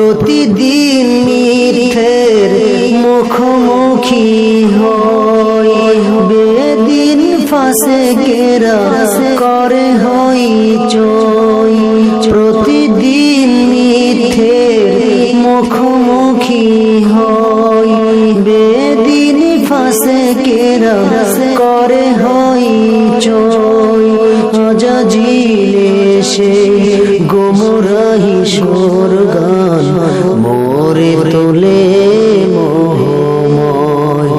প্রতিদিন মিথ্যের মুখোমুখি হয় বেদিন ফাঁসে কেরা করে হই চই। প্রতিদিন মিথ্যের মুখোমুখি হয় বেদিন ফাঁসে কেরা করে হই চই। অজাজিলে সে গোমরাহি সুর গান, মোরে তোলে মোহময়।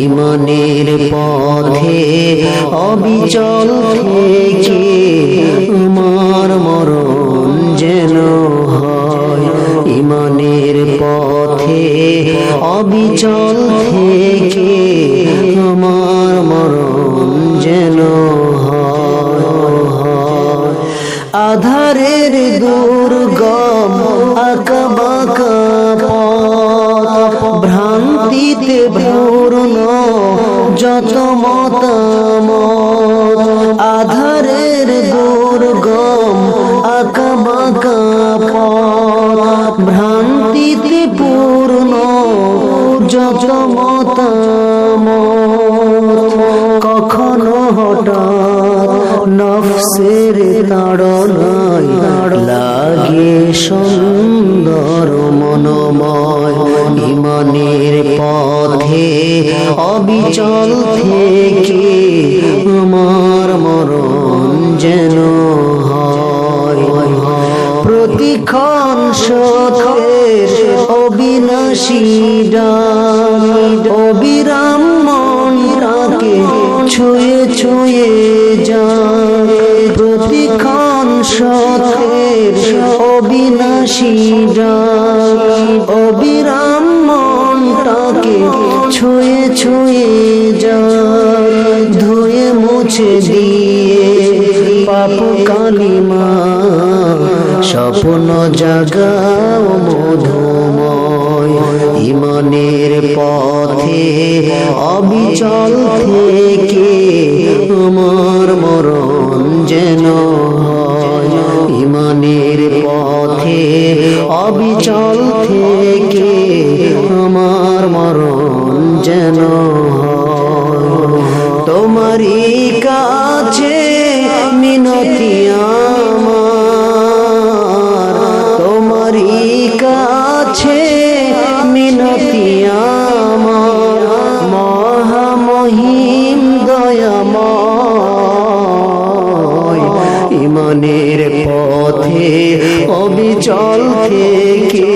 ইমানের পথে অবিচল থেকে আমার মরণ যেন হয়। ইমানের পথে অবিচল থেকে আমার মরণ যেন আধারের দুর্গম আঁকাবাঁকা ভ্রান্তিতে পূর্ণ যত মতামত আধারের দুর্গম আঁকাবাঁকা ভ্রান্তিতে পূর্ণ যত মতামত নফসের তাড়নায় লাগে সুন্দর মনোময় ইমানের পথে অবিচল থেকে আমার মরণ যেন প্রতিক্ষণ সতের অবিনাশী ডান অবিরাম মনটাকে ছুঁয়ে ছুঁয়ে সতের অবিনাশী অবিরাম মনটাকে ছুঁয়ে ছুঁয়ে যায়, ধুয়ে মুছে দিয়ে পাপ কালিমা স্বপ্ন জাগাও মধুময় অবিচল থেকে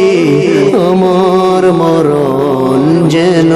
আমার মরণ যেন